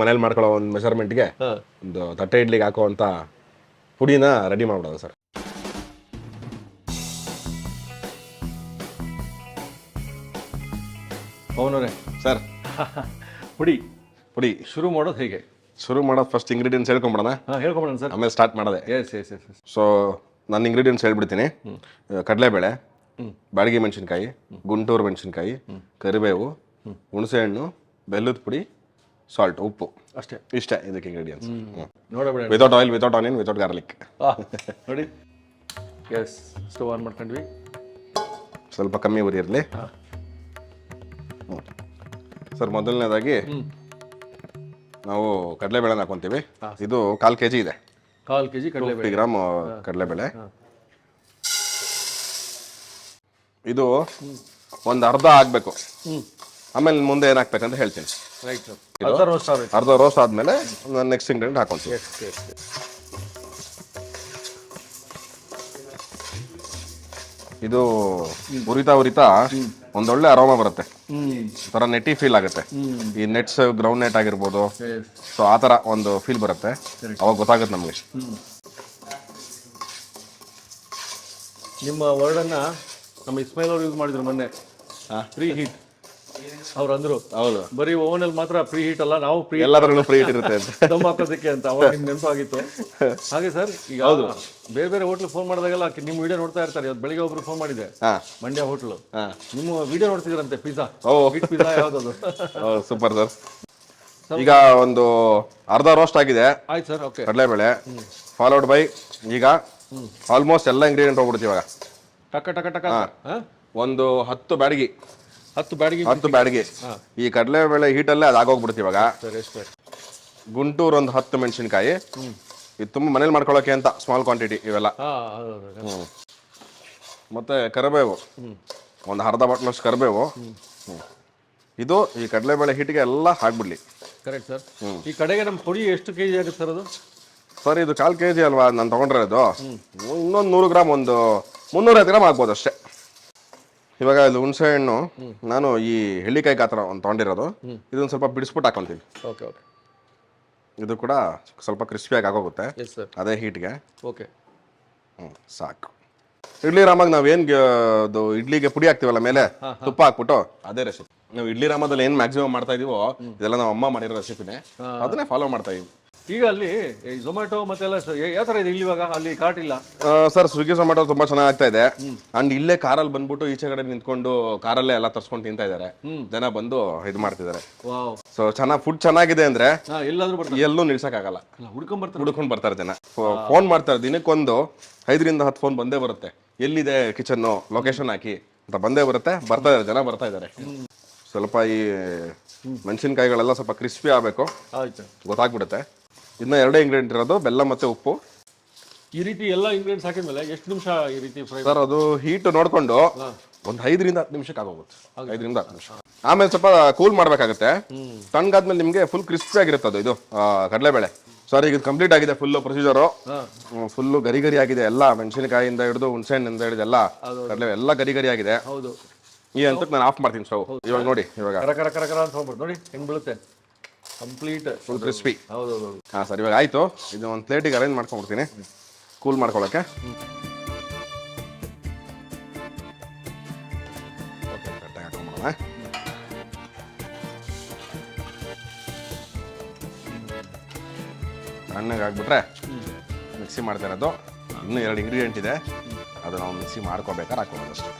ಮನೇಲಿ ಮಾಡ್ಕೊಳ್ಳೋ ಒಂದು ಮೆಷರ್ಮೆಂಟ್ಗೆ. ಒಂದು ತಟ್ಟೆ ಇಡ್ಲಿಗೆ ಹಾಕುವಂಥ ಪುಡಿನ ರೆಡಿ ಮಾಡ್ಬಿಡೋದು ಸರ್. ಪವನವ್ರೆ ಸರ್. ಪುಡಿ. ಪುಡಿ. ಶುರು ಮಾಡೋದು ಹೇಗೆ? ಶುರು ಮಾಡೋದು ಫಸ್ಟ್ ಇಂಗ್ರೀಡಿಯೆಂಟ್ಸ್ ಹೇಳ್ಕೊಂಬಿಡೋಣ. ಹಾಂ ಹೇಳ್ಕೊಂಬಿಡೋಣ ಸರ್. ಆಮೇಲೆ ಸ್ಟಾರ್ಟ್ ಮಾಡೋದೆ. Yes yes yes yes so ನಾನು ಇಂಗ್ರೀಡಿಯೆಂಟ್ಸ್ ಹೇಳ್ಬಿಡ್ತೀನಿ. ಕಡಲೆಬೇಳೆ ಬಾಡಿಗೆ ಮೆಣಸಿನ್ಕಾಯಿ ಗುಂಟೂರು ಮೆಣಸಿನ್ಕಾಯಿ ಕರಿಬೇವು ಹುಣಸೆಹಣ್ಣು ಬೆಲ್ಲದ ಪುಡಿ ಸಾಲ್ಟ್ ಉಪ್ಪು. ಅಷ್ಟೇ. ಇಷ್ಟೇ ಇದಕ್ಕೆ ಇಂಗ್ರೀಡಿಯೆಂಟ್ಸ್ ನೋಡಬೇಡ without oil without onion without garlic ನೋಡಿ. ಎಸ್ ಸ್ಟವ್ ಆನ್ ಮಾಡ್ಕೊಂಡ್ವಿ. ಸ್ವಲ್ಪ ಕಮ್ಮಿ ಉರಿ ಇರಲಿ ಸರ್ ಮೊದಲನೇದಾಗಿ ನಾವು ಕಡಲೆಬೇಳೆನ ಹಾಕೊಂತೀವಿ. ಇದು ಕಾಲು ಕೆ ಜಿ ಇದೆ. ಕಾಲು ಕೆ ಜಿ ಕಡಲೆ ಗ್ರಾಮ್ ಕಡಲೆಬೇಳೆ. ಇದು ಒಂದು ಅರ್ಧ ಆಗಬೇಕು. ಆಮೇಲೆ ಮುಂದೆ ಏನಾಗ್ಬೇಕಂತ ಹೇಳ್ತೀನಿ. ರೈಟ್ ಅರ್ಧ ರೋಸ್ಟ್ ಆಗಬೇಕು ಅರ್ಧ ರೋಸ್ಟ್ ಆದಮೇಲೆ ನೆಕ್ಸ್ಟ್ ಇಂಗ್ರೀಡಿಯಂಟ್ ಎಸ್ ಇದು ಉರಿತ ಉರಿತ ಒಂದೊಳ್ಳೆ ಅರೋಮ ಬರುತ್ತೆ. ತರ ನೆಟ್ಟಿ ಫೀಲ್ ಆಗುತ್ತೆ. ಈ ನೆಟ್ಸ್ ಗ್ರೌಂಡ್ ನೆಟ್ ಆಗಿರ್ಬೋದು. ಸೊ ಆ ತರ ಒಂದು ಫೀಲ್ ಬರುತ್ತೆ. ಅವಾಗ ಗೊತ್ತಾಗುತ್ತೆ ನಮಗೆ. ನಿಮ್ಮ ವರ್ಡನ್ನ ನಮ್ಮ ಇಸ್ಮೈಲ್ ಅವ್ರು ಯೂಸ್ ಮಾಡಿದ್ರು ಮೊನ್ನೆ. ಫ್ರೀ ಹೀಟ್ ಅವ್ರು ಅಂದ್ರು ಹೌದು. ಬರೀ ಅಲ್ಲಿ ಮಾತ್ರ ಫ್ರೀ ಹೀಟ್ ಅಲ್ಲ ನಾವು ಫ್ರೀ ಎಲ್ಲದರಲ್ಲೂ ಫ್ರೀ ಇರುತ್ತೆ ಅಂತ. ದಮ್ ಹಾಕೋದಕ್ಕೆ ಅಂತ ಅವಾಗ ನಿಮ್ ನೆನಪಾಗಿತ್ತು. ಹಾಗೆ ಸರ್ ಈಗ ಹೌದು. ಬೇರೆ ಬೇರೆ ಹೋಟ್ಲ್ ಫೋನ್ ಮಾಡಿದಾಗೆಲ್ಲ ನಿಮ್ಮ ವಿಡಿಯೋ ನೋಡ್ತಾ ಇರ್ತಾರೆ. ಇವತ್ತು ಬೆಳಿಗ್ಗೆ ಒಬ್ರು ಫೋನ್ ಮಾಡಿದೆ. ಹಾ. ಮಂಡ್ಯ ಹೋಟ್ಲು ಹಾ. ನಿಮ್ಮ ವಿಡಿಯೋ ನೋಡ್ತಿದ್ರಂತೆ ಪಿಜ್ಜಾ ಓ. ಹಿಟ್ ಪಿಜ್ಜಾ ಯಾವ್ದದು? ಸೂಪರ್ ಸರ್ ಈಗ ಒಂದು ಅರ್ಧ ರೋಸ್ಟ್ ಆಗಿದೆ. ಆಯ್ತು ಸರ್ ಓಕೆ ಕಡಲೆಬೇಳೆ ಫಾಲೋಡ್ ಬೈ ಈಗ ಆಲ್ಮೋಸ್ಟ್ ಎಲ್ಲ ಇಂಗ್ರೀಡಿಯೆಂಟ್ ಹೋಗ್ಬಿಡ್ತೀವಿ ಇವಾಗ. ಟಕ ಟಕ ಟಕ ಹಾ? ಒಂದು ಹತ್ತು ಬ್ಯಾಡಗಿ. ಹತ್ತು ಬ್ಯಾಡಗಿ ಹತ್ತು ಬ್ಯಾಡಗಿ ಈ ಕಡಲೆಬೇಳೆ ಹೀಟಲ್ಲೇ ಅದು ಆಗೋಗ್ಬಿಡುತ್ತೆ ಇವಾಗ. ಗುಂಟೂರು ಒಂದು ಹತ್ತು ಮೆಣಸಿನ್ಕಾಯಿ. ಇದು ತುಂಬ ಮನೇಲಿ ಮಾಡ್ಕೊಳ್ಳೋಕೆ ಅಂತ ಸ್ಮಾಲ್ ಕ್ವಾಂಟಿಟಿ ಇವೆಲ್ಲ. ಮತ್ತೆ ಕರಿಬೇವು. ಒಂದು ಅರ್ಧ ಬಾಟ್ಲಷ್ಟು ಕರಿಬೇವು. ಇದು ಈ ಕಡಲೆಬೇಳೆ ಹಿಟ್ಟಿಗೆ ಎಲ್ಲ ಹಾಕ್ಬಿಡ್ಲಿ ಕರೆಕ್ಟ್ ಸರ್. ಈ ಕಡೆಗೆ ನಮ್ಮ ಪುಡಿ ಎಷ್ಟು ಕೆ ಜಿ ಆಗುತ್ತೆ ಸರ್ ಅದು? ಸರ್ ಇದು ಕಾಲು ಕೆ ಜಿ ಅಲ್ವಾ? ನಾನು ತೊಗೊಂಡಿರೋದು. ಇನ್ನೊಂದು ನೂರು ಗ್ರಾಮ್ ಒಂದು ಮುನ್ನೂರೈವತ್ತು ಗ್ರಾಮ್ ಆಗ್ಬೋದು ಅಷ್ಟೇ. ಇವಾಗ ಇದು ಹುಣಸೆ ಹಣ್ಣು ನಾನು ಈ ಹೆಳ್ಳಿಕಾಯಿ ಗಾತ್ರ ಒಂದು ತೊಗೊಂಡಿರೋದು. ಇದನ್ನು ಸ್ವಲ್ಪ ಬಿಡಿಸ್ಬಿಟ್ಟು ಹಾಕೊಂತೀವಿ ಓಕೆ ಓಕೆ. ಇದು ಕೂಡ ಸ್ವಲ್ಪ ಕ್ರಿಸ್ಪಿಯಾಗಿ ಆಗೋಗುತ್ತೆ. ಅದೇ ಹೀಟ್ಗೆ ಓಕೆ. ಹ್ಞೂ ಸಾಕು. ಇಡ್ಲಿ ರಾಮಾಗ ನಾವೇನು ಅದು ಇಡ್ಲಿಗೆ ಪುಡಿ ಹಾಕ್ತೀವಲ್ಲ ಮೇಲೆ ತುಪ್ಪ ಹಾಕ್ಬಿಟ್ಟು ಅದೇ ರೆಸಿಪಿ ನಾವು ಇಡ್ಲಿ ರಾಮದಲ್ಲಿ ಏನು ಮ್ಯಾಕ್ಸಿಮಮ್ ಮಾಡ್ತಾ ಇದೀವೋ ಇದೆಲ್ಲ ನಾವು ಅಮ್ಮ ಮಾಡಿರೋ ರೆಸಿಪಿನೇ ಅದನ್ನೇ ಫಾಲೋ ಮಾಡ್ತಾ ಇದೀವಿ. ಈಗ ಅಲ್ಲಿ ಝೊಮ್ಯಾಟೊ ಮತ್ತೆಲ್ಲ ಸ- ಯಾವ ಥರ ಇದೆ ಇಲ್ಲಿ ಇವಾಗ ಅಲ್ಲಿ ಕಾರ್ಟ್ ಇಲ್ಲ? ಸರ್ ಸ್ವಿಗ್ಗಿ ಝೊಮ್ಯಾಟೊ ತುಂಬಾ ಚೆನ್ನಾಗಿ ಆಗ್ತಾ ಇದೆ. ಅಂಡ್ ಇಲ್ಲೇ ಕಾರಲ್ಲಿ ಬಂದ್ಬಿಟ್ಟು ಈಚೆ ಕಡೆ ನಿಂತ್ಕೊಂಡು ಕಾರಲ್ಲೇ ಎಲ್ಲ ತರ್ಸ್ಕೊಂಡು ತಿಂತಾ ಇದ್ದಾರೆ ಜನ ಬಂದು ಇದು ಮಾಡ್ತಿದ್ದಾರೆ ವಾವ್. ಸೊ ಚೆನ್ನಾಗಿ ಫುಡ್ ಚೆನ್ನಾಗಿದೆ ಅಂದ್ರೆ ಹಾ ಎಲ್ಲಾದ್ರೂ ಬರ್ತಾರೆ. ಎಲ್ಲೂ ನಿಲ್ಸಕ್ಕಾಗಲ್ಲ. ಹುಡ್ಕೊಂಡ್ ಬರ್ತಾರೆ. ಹುಡ್ಕೊಂಡು ಬರ್ತಾರೆ ಜನ. ಫೋನ್ ಮಾಡ್ತಾರೆ. ದಿನಕ್ಕೊಂದು ಐದರಿಂದ ಹತ್ತು ಫೋನ್ ಬಂದೇ ಬರುತ್ತೆ. ಎಲ್ಲಿದೆ ಕಿಚನ್ನು ಲೊಕೇಶನ್ ಹಾಕಿ ಅಂತ ಬಂದೇ ಬರುತ್ತೆ. ಬರ್ತಾ ಇದ್ದಾರೆ ಜನ ಬರ್ತಾ ಇದ್ದಾರೆ ಸ್ವಲ್ಪ ಈ ಮೆಣಸಿನ್ಕಾಯಿಗಳೆಲ್ಲ ಸ್ವಲ್ಪ ಕ್ರಿಸ್ಪಿ ಆಗಬೇಕು. ಆಯ್ತು. ಗೊತ್ತಾಗ್ಬಿಡುತ್ತೆ. ಇನ್ನ ಎರಡೇ ಇಂಗ್ರೀಡಿಯಂಟ್ ಇರೋದು ಬೆಲ್ಲ ಮತ್ತೆ ಉಪ್ಪು. ಈ ರೀತಿ ಎಲ್ಲ ಹಾಕಿದ ಹಾಕಿದ್ಮೇಲೆ ಎಷ್ಟು ನಿಮಿಷ ಈ ರೀತಿ ಫ್ರೈ ಸರ್ ಅದು ಹೀಟ್ ನೋಡ್ಕೊಂಡು ಒಂದು ಐದರಿಂದ ಹತ್ತು ನಿಮಿಷಕ್ಕೆ ಆಗೋಗುತ್ತೆ. ಐದರಿಂದ ಹತ್ತು ನಿಮಿಷ. ಆಮೇಲೆ ಸ್ವಲ್ಪ ಕೂಲ್ ಮಾಡ್ಬೇಕಾಗುತ್ತೆ. ತಣ್ಣಗಾದ್ಮೇಲೆ ನಿಮಗೆ ಫುಲ್ ಕ್ರಿಸ್ಪಿ ಆಗಿರುತ್ತೆ ಅದು ಇದು ಕಡಲೆಬೇಳೆ. ಸಾರಿ ಇದು ಕಂಪ್ಲೀಟ್ ಆಗಿದೆ ಫುಲ್ ಪ್ರೊಸೀಜರು ಫುಲ್ ಫುಲ್ಲು ಗರಿ ಗರಿ ಆಗಿದೆ ಎಲ್ಲ ಮೆಣಸಿನಕಾಯಿಂದ ಹಿಡಿದು ಹುಣಸೆಹಣ್ಣಿಂದ ಹಿಡಿದು ಎಲ್ಲ ಕಡಲೆ ಎಲ್ಲ ಗರಿ ಗರಿ ಆಗಿದೆ. ಹೌದು. ಈ ಹಂತಕ್ಕೆ ನಾನು ಆಫ್ ಮಾಡ್ತೀನಿ ಸ್ಟವ್ ಇವಾಗ ನೋಡಿ ಇವಾಗ. ಕರ ಕರ ಕರ ಕರ ಅಂತ ಹೋಗ್ಬಿಟ್ಟು ನೋಡಿ ಹೆಂಗ್ ಬೀಳುತ್ತೆ. ಕಂಪ್ಲೀಟ್ ಫುಲ್ ಕ್ರಿಸ್ಪಿ ಹೌದು ಹೌದು ಹೌದು ಹಾಂ ಸರ್ ಇವಾಗ ಆಯಿತು. ಇದು ಒಂದು ಪ್ಲೇಟಿಗೆ ಅರೇಂಜ್ ಮಾಡ್ಕೊಂಡ್ಬಿಡ್ತೀನಿ. ಕೂಲ್ ಮಾಡ್ಕೊಳ್ಳೋಕ್ಕೆ ಓಕೆ ಕರೆಕ್ಟಾಗಿ ಹಾಕೊಂಡ್ಬಿಡೋಣ ತಣ್ಣಗೆ ಆಗ್ಬಿಟ್ರೆ ಮಿಕ್ಸಿ ಮಾಡ್ತಾ ಇರೋದು. ಇನ್ನೂ ಎರಡು ಇಂಗ್ರೀಡಿಯೆಂಟ್ ಇದೆ. ಅದು ನಾವು ಮಿಕ್ಸಿ ಮಾಡ್ಕೋಬೇಕಾದ್ರೆ ಹಾಕೋಬೋದು ಅಷ್ಟೇ.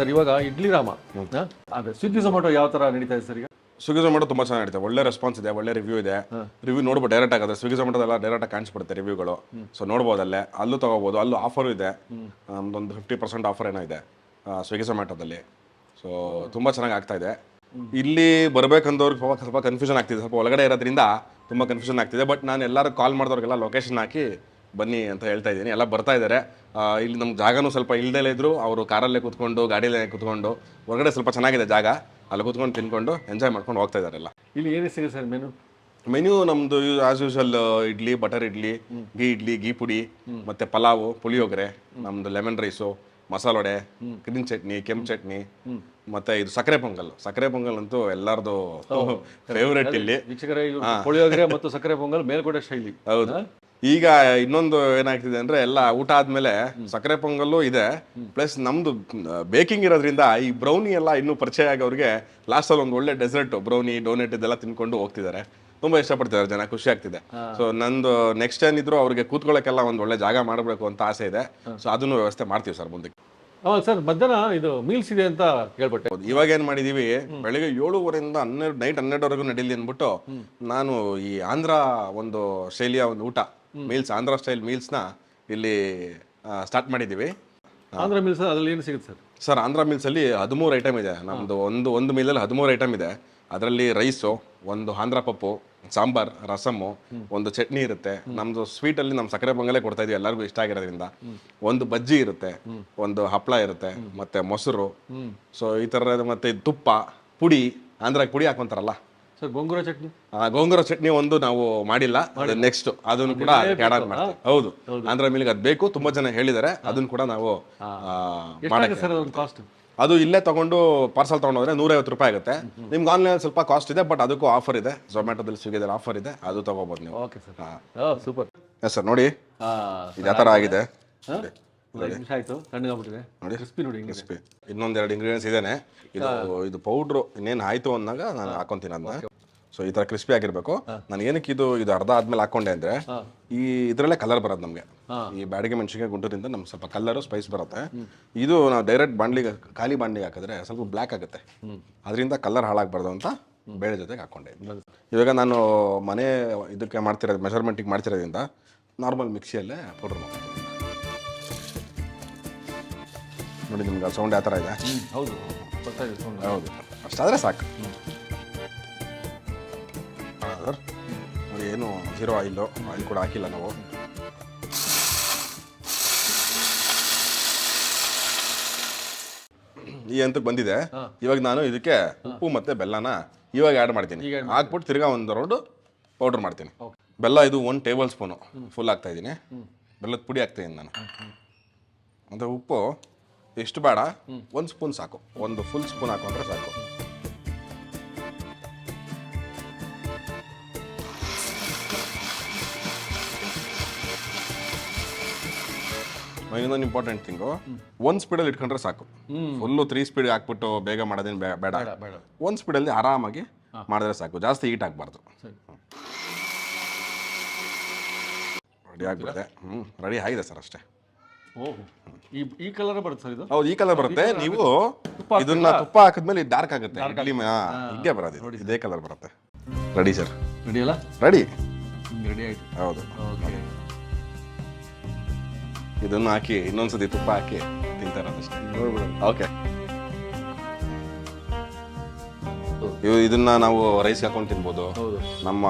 ಸರ್ ಇವಾಗ ಇಡ್ಲಿ ರಾಮ? ಅದೇ ಸ್ವಿಗ್ಗಿ ಝೊಮ್ಯಾಟೊ ಯಾವ ತರ ನಡೀತಾ ಇದೆ ಸರ್ ಈಗ? ಸ್ವಿಗ್ಗಿ ಝೊಮ್ಯಾಟೊ ತುಂಬ ಚೆನ್ನಾಗಿ ನಡೀತಾ ಒಳ್ಳೆ ರೆಸ್ಪಾನ್ಸ್ ಇದೆ ಒಳ್ಳೆ ರಿವ್ಯೂ ಇದೆ. ರಿವ್ಯೂ ನೋಡ್ಬೋದು ಡೈರೆಕ್ಟ್ ಆಗುತ್ತೆ ಸ್ವಿಗ್ಗಿ ಝೊಮ್ಯಾಟೊದೆಲ್ಲ ಡೈರೆಕ್ಟ್ ಆಗಿ ಕಾಣಿಸ್ಬಿಡುತ್ತೆ ರಿವ್ಯೂಗಳು ಸೊ ನೋಡ್ಬೋದು ಅಲ್ಲೇ. ಅಲ್ಲೂ ತಗೋಬೋದು. ಅಲ್ಲೂ ಆಫರು ಇದೆ. ಒಂದು ಫಿಫ್ಟಿ ಪರ್ಸೆಂಟ್ ಆಫರ್ ಏನೋ ಇದೆ ಸ್ವಿಗ್ಗಿ ಝೊಮ್ಯಾಟೊದಲ್ಲಿ ಸೊ ತುಂಬ ಚೆನ್ನಾಗಿ ಆಗ್ತಾ ಇದೆ. ಇಲ್ಲಿ ಬರ್ಬೇಕಂದವ್ರಿಗೆ ಸ್ವಲ್ಪ ಸ್ವಲ್ಪ ಕನ್ಫ್ಯೂಷನ್ ಆಗ್ತಿದೆ. ಸ್ವಲ್ಪ ಒಳಗಡೆ ಇರೋದ್ರಿಂದ ತುಂಬ ಕನ್ಫ್ಯೂಷನ್ ಆಗ್ತಿದೆ. ಬಟ್ ನಾನು ಎಲ್ಲರೂ ಕಾಲ್ ಮಾಡಿದವ್ರಿಗೆಲ್ಲ ಲೊಕೇಶನ್ ಹಾಕಿ ಬನ್ನಿ ಅಂತ ಹೇಳ್ತಾ ಇದ್ದೀನಿ. ಎಲ್ಲ ಬರ್ತಾ ಇದ್ದಾರೆ. ಇಲ್ಲಿ ನಮ್ಗೆ ಜಾಗನೂ ಸ್ವಲ್ಪ ಇಲ್ದಲೇ ಇದ್ರು. ಅವರು ಕಾರಲ್ಲೇ ಕೂತ್ಕೊಂಡು ಗಾಡಿಯಲ್ಲೇ ಕೂತ್ಕೊಂಡು ಹೊರಗಡೆ ಸ್ವಲ್ಪ ಚೆನ್ನಾಗಿದೆ ಜಾಗ. ಅಲ್ಲಿ ಕೂತ್ಕೊಂಡು ತಿನ್ಕೊಂಡು ಎಂಜಾಯ್ ಮಾಡ್ಕೊಂಡು ಹೋಗ್ತಾ ಇದ್ದಾರೆಲ್ಲ ಇಲ್ಲಿ ಏನೇ ಸಿಗುತ್ತೆ ಸರ್ ಮೆನು ಮೆನ್ಯೂ ನಮ್ದು as usual idli butter idli ghee idli ghee ಪುಡಿ ಮತ್ತೆ ಪಲಾವು ಪುಳಿಯೋಗರೆ ನಮ್ದು ಲೆಮನ್ ರೈಸು ಮಸಾಲೆ ವಡೆ ಗ್ರೀನ್ ಚಟ್ನಿ ಕೆಂಪು ಚಟ್ನಿ ಮತ್ತೆ ಇದು ಸಕ್ಕರೆ ಪೊಂಗಲ್. ಸಕ್ಕರೆ ಪೊಂಗಲ್ ಅಂತೂ ಎಲ್ಲರದು ಫೇವ್ರೆಟ್ ಇಲ್ಲಿ. ಪುಳಿಯೋಗರೆ ಮತ್ತು ಸಕ್ಕರೆ ಪೊಂಗಲ್ ಮೇಲ್ಕೋಟೆ ಶೈಲಿ. ಹೌದು. ಈಗ ಇನ್ನೊಂದು ಏನಾಗ್ತಿದೆ ಅಂದ್ರೆ ಎಲ್ಲ ಊಟ ಆದ್ಮೇಲೆ ಸಕ್ಕರೆ ಪೊಂಗಲ್ಲು ಇದೆ ಪ್ಲಸ್ ನಮ್ದು ಬೇಕಿಂಗ್ ಇರೋದ್ರಿಂದ ಈ ಬ್ರೌನಿ ಎಲ್ಲ ಇನ್ನೂ ಪರಿಚಯ ಆಗೋರಿಗೆ ಲಾಸ್ಟ್ ಅಲ್ಲಿ ಒಂದು ಒಳ್ಳೆ ಡೆಸರ್ಟ್ ಬ್ರೌನಿ ಡೋನೆಟ್ ಇದೆಲ್ಲ ತಿನ್ಕೊಂಡು ಹೋಗ್ತಿದ್ದಾರೆ. ತುಂಬಾ ಇಷ್ಟಪಡ್ತಿದ್ದಾರೆ ಜನ ಖುಷಿ ಆಗ್ತಿದೆ. ಸೊ ನಂದು ನೆಕ್ಸ್ಟ್ ಏನಿದ್ರು ಅವ್ರಿಗೆ ಕೂತ್ಕೊಳ್ಳೋಕೆಲ್ಲ ಒಂದು ಒಳ್ಳೆ ಜಾಗ ಮಾಡಬೇಕು ಅಂತ ಆಸೆ ಇದೆ. ಸೊ ಅದನ್ನು ವ್ಯವಸ್ಥೆ ಮಾಡ್ತೀವಿ ಸರ್ ಮುಂದಕ್ಕೆ. ಹೌದು ಸರ್ ಮಧ್ಯಾಹ್ನ ಇದು ಮೀಲ್ಸ್ ಇದೆ ಅಂತ ಕೇಳ್ಪಟ್ಟೆ ಇವಾಗ ಏನ್ ಮಾಡಿದೀವಿ ಬೆಳಿಗ್ಗೆ ಏಳುವರೆಯಿಂದ ಹನ್ನೆರಡು ನೈಟ್ ಹನ್ನೆರಡುವರೆಗೂ ನಡೀಲಿ ಅಂದ್ಬಿಟ್ಟು ನಾನು ಈ ಆಂಧ್ರ ಒಂದು ಶೈಲಿಯ ಒಂದು ಊಟ ಮೀಲ್ಸ್ ಆಂಧ್ರ ಸ್ಟೈಲ್ ಮೀಲ್ಸ್ನ ಇಲ್ಲಿ ಸ್ಟಾರ್ಟ್ ಮಾಡಿದ್ದೀವಿ. ಆಂಧ್ರ ಮೀಲ್ಸ್ ಅದರಲ್ಲಿ ಏನು ಸಿಗುತ್ತೆ ಸರ್? ಸರ್ ಆಂಧ್ರ ಮೀಲ್ಸಲ್ಲಿ ಹದಿಮೂರು ಐಟಮ್ ಇದೆ. ನಮ್ದು ಒಂದು ಒಂದು ಮೀಲಲ್ಲಿ ಹದಿಮೂರು ಐಟಮ್ ಇದೆ. ಅದರಲ್ಲಿ ರೈಸು ಒಂದು ಆಂಧ್ರ ಪಪ್ಪು ಸಾಂಬಾರ್ ರಸಮ್ಮು ಒಂದು ಚಟ್ನಿ ಇರುತ್ತೆ. ನಮ್ದು ಸ್ವೀಟಲ್ಲಿ ನಮ್ಮ ಸಕ್ಕರೆ ಪೊಂಗಲೇ ಕೊಡ್ತಾ ಇದೀವಿ ಎಲ್ಲರಿಗೂ ಇಷ್ಟ ಆಗಿರೋದ್ರಿಂದ. ಒಂದು ಬಜ್ಜಿ ಇರುತ್ತೆ. ಒಂದು ಹಪ್ಪಳ ಇರುತ್ತೆ. ಮತ್ತೆ ಮೊಸರು. ಸೊ ಈ ಥರದ ಮತ್ತೆ ತುಪ್ಪ ಪುಡಿ ಆಂಧ್ರ ಪುಡಿ ಹಾಕೊಂತಾರಲ್ಲ? ಸರ್ ಗೊಂಗೂರ ಚಟ್ನಿ? ಗೋಂಗೂರ ಚಟ್ನಿ ಒಂದು ನಾವು ಮಾಡಿಲ್ಲ. ನೆಕ್ಸ್ಟ್ ಅದನ್ನು ಕೂಡ ಆಡ್ ಆನ್ ಮಾಡ್ತೀವಿ. ಹೌದು. ಆಂಧ್ರ ಮೀಲಿಗೆ ಅದು ಬೇಕು. ತುಂಬಾ ಜನ ಹೇಳಿದ್ದಾರೆ. ಅದನ್ನ ಕೂಡ ನಾವು ಸರ್ ಕಾಸ್ಟ್ ಅದು ಇಲ್ಲೇ ತಗೊಂಡು ಪಾರ್ಸಲ್ ತಗೊಂಡೋದ್ರೆ ನೂರೈವತ್ತು ರೂಪಾಯಿ ಆಗುತ್ತೆ. ನಿಮ್ಗೆ ಆನ್ಲೈನ್ ಸ್ವಲ್ಪ ಕಾಸ್ಟ್ ಇದೆ ಬಟ್ ಅದಕ್ಕೂ ಆಫರ್ ಇದೆ. ಝೊಮ್ಯಾಟೋದಲ್ಲಿ ಸ್ವಿಗ್ಗಿದಲ್ಲಿ ಆಫರ್ ಇದೆ. ಅದು ತಗೋಬೋದು ನೀವು. Okay sir super yes sir ನೋಡಿ. ಆ ತರ ಯಾವ ಥರ ಆಗಿದೆ. ಐದು ನಿಮಿಷ ಆಯಿತು ತಣ್ಣಗಾಗ್ಬಿಟ್ಟಿದೆ ನೋಡಿ. ಕ್ರಿಸ್ಪಿ ನೋಡಿ ಕ್ರಿಸ್ಪಿ ಇನ್ನೊಂದೆರಡು ಇಂಗ್ರೀಡಿಯೆಂಟ್ಸ್ ಇದೇನೆ. ಇದು ಇದು ಪೌಡ್ರು ಇನ್ನೇನು ಆಯ್ತು ಅಂದಾಗ ನಾನು ಹಾಕೊಂತೀನಿ ಅದನ್ನ ಸೊ ಈ ಥರ ಕ್ರಿಸ್ಪಿ ಆಗಿರ್ಬೇಕು. ನಾನು ಏನಕ್ಕೆ ಇದು ಇದು ಅರ್ಧ ಆದ್ಮೇಲೆ ಹಾಕೊಂಡೆ ಅಂದ್ರೆ ಈ ಇದರಲ್ಲೇ ಕಲರ್ ಬರೋದು ನಮಗೆ. ಈ ಬ್ಯಾಡಿಗೆ ಮೆಣಸಿನ್ಕಾಯಿ ಗುಂಟೂರಿಂದ ನಮ್ಗೆ ಸ್ವಲ್ಪ ಕಲರ್ ಸ್ಪೈಸ್ ಬರುತ್ತೆ. ಇದು ನಾವು ಡೈರೆಕ್ಟ್ ಬಾಂಡ್ಲಿಗೆ ಖಾಲಿ ಬಾಂಡ್ಲಿಗೆ ಹಾಕಿದ್ರೆ ಸ್ವಲ್ಪ ಬ್ಲ್ಯಾಕ್ ಆಗುತ್ತೆ. ಅದರಿಂದ ಕಲರ್ ಹಾಳಾಗಬಾರ್ದು ಅಂತ ಬೇಳೆ ಜೊತೆಗೆ ಹಾಕೊಂಡೆ. ಇವಾಗ ನಾನು ಮನೆ ಇದಕ್ಕೆ ಮಾಡ್ತಿರೋದು ಮೆಷರ್ಮೆಂಟಿಗೆ ಮಾಡ್ತಿರೋದ್ರಿಂದ ನಾರ್ಮಲ್ ಮಿಕ್ಸಿಯಲ್ಲೇ ಪೌಡ್ರ್ ಮಾಡ್ತೀನಿ. ನೋಡಿ ನಿಮ್ಗೆ ಸೌಂಡ್ ಯಾವ ಥರ ಇದೆ. ಹೌದು. ಹೌದು. ಅಷ್ಟಾದರೆ ಸಾಕು. ಸರ್ ನೋಡಿ ಏನು ಜೀರೋ ಆಯಿಲು ಆಯಿಲ್ ಕೂಡ ಹಾಕಿಲ್ಲ ನಾವು. ಈ ಹಂತಕ್ಕೆ ಬಂದಿದೆ. ಇವಾಗ ನಾನು ಇದಕ್ಕೆ ಉಪ್ಪು ಮತ್ತೆ ಬೆಲ್ಲನ ಇವಾಗ ಆ್ಯಡ್ ಮಾಡ್ತೀನಿ. ಹಾಕ್ಬಿಟ್ಟು ತಿರ್ಗಾ ಒಂದು ರೌಂಡು ಪೌಡ್ರ್ ಮಾಡ್ತೀನಿ. ಬೆಲ್ಲ ಇದು ಒನ್ ಟೇಬಲ್ ಸ್ಪೂನು ಫುಲ್ ಹಾಕ್ತಾ ಇದ್ದೀನಿ ಬೆಲ್ಲದ ಪುಡಿ ಹಾಕ್ತಾಯಿದ್ದೀನಿ ನಾನು. ಮತ್ತು ಉಪ್ಪು ಎಷ್ಟು ಬೇಡ. ಒಂದು ಸ್ಪೂನ್ ಸಾಕು. ಒಂದು ಫುಲ್ ಸ್ಪೂನ್ ಹಾಕೊಂಡ್ರೆ ಸಾಕು. ಇನ್ನೊಂದು ಇಂಪಾರ್ಟೆಂಟ್ ಥಿಂಗು ಒಂದು ಸ್ಪೀಡಲ್ಲಿ ಇಟ್ಕೊಂಡ್ರೆ ಸಾಕು. ಫುಲ್ಲು ತ್ರೀ ಸ್ಪೀಡ್ ಹಾಕ್ಬಿಟ್ಟು ಬೇಗ ಮಾಡೋದೇನು ಬೇಡ. ಬೇಡ ಒಂದು ಸ್ಪೀಡಲ್ಲಿ ಆರಾಮಾಗಿ ಮಾಡಿದ್ರೆ ಸಾಕು. ಜಾಸ್ತಿ ಹೀಟ್ ಆಗಬಾರ್ದು. ರೆಡಿ ಆಗಿಬಿಡುತ್ತೆ ಹ್ಞೂ ರೆಡಿ ಆಗಿದೆ ಸರ್ ಅಷ್ಟೇ. ಓಹೋ. ಈ ಈ ಕಲರ್ ಬರುತ್ತೆ ಸರ್ ಇದು? ಹೌದು ಈ ಕಲರ್ ಬರುತ್ತೆ. ನೀವು ಇದನ್ನ ತುಪ್ಪ ಹಾಕಿದ್ಮೇಲೆ ಡಾರ್ಕ್ ಆಗುತ್ತೆ. ಇಡ್ಲಿ ಮೇ- ಹಾ, ಹಿಂಗೆ ಬರೋದು ಇದು. ಕಲರ್ ಬರುತ್ತೆ. ರೆಡಿ ಸರ್ ರೆಡಿ ಅಲ್ಲ? ರೆಡಿ ರೆಡಿ ಆಯ್ತು. ಹೌದು. ಓಕೆ ಇದನ್ನು ಹಾಕಿ ಇನ್ನೊಂದ್ಸತಿ ತುಪ್ಪ ಹಾಕಿ ತಿಂತಾರೆ ಓಕೆ ಇದನ್ನ ನಾವು ರೈಸ್ ಹಾಕೊಂಡು ತಿನ್ಬೋದು. ಹೌದು. ನಮ್ಮ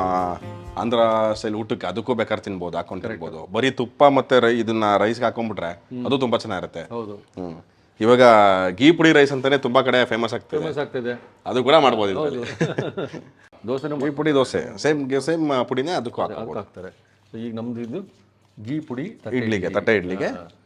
ಆಂಧ್ರ ಸ್ಟೈಲ್ ಊಟಕ್ಕೆ ಅದಕ್ಕೂ ಬೇಕಾದ್ರೆ ತಿನ್ಬೋದು ಹಾಕೊಂಡು ತಿನ್ಬೋದು. ಬರೀ ತುಪ್ಪ ಮತ್ತೆ ರೈ ಇದನ್ನ ರೈಸ್ಗೆ ಹಾಕೊಂಡ್ಬಿಟ್ರೆ ಅದು ತುಂಬಾ ಚೆನ್ನಾಗಿರುತ್ತೆ. ಹೌದು. ಹ್ಮ್. ಇವಾಗ ಗೀ ಪುಡಿ ರೈಸ್ ಅಂತಾನೆ ತುಂಬಾ ಕಡೆ ಫೇಮಸ್ ಆಗ್ತದೆ. ಫೇಮಸ್ ಆಗ್ತಿದೆ. ಅದು ಕೂಡ ಮಾಡ್ಬೋದು ಇದ್ರಲ್ಲಿ. ದೋಸೆನೂ ಗೀ ಪುಡಿ ದೋಸೆ. ಸೇಮ್ ಸೇಮ್ ಪುಡಿನೇ ಅದಕ್ಕೂ ಹಾಕ್ತಾರೆ. ಈಗ ನಮ್ದು ಇದು ಗೀ ಪುಡಿ ತಟ್ಟೆ ಇಡ್ಲಿಗೆ ತಟ್ಟೆ ಇಡ್ಲಿಗೆ.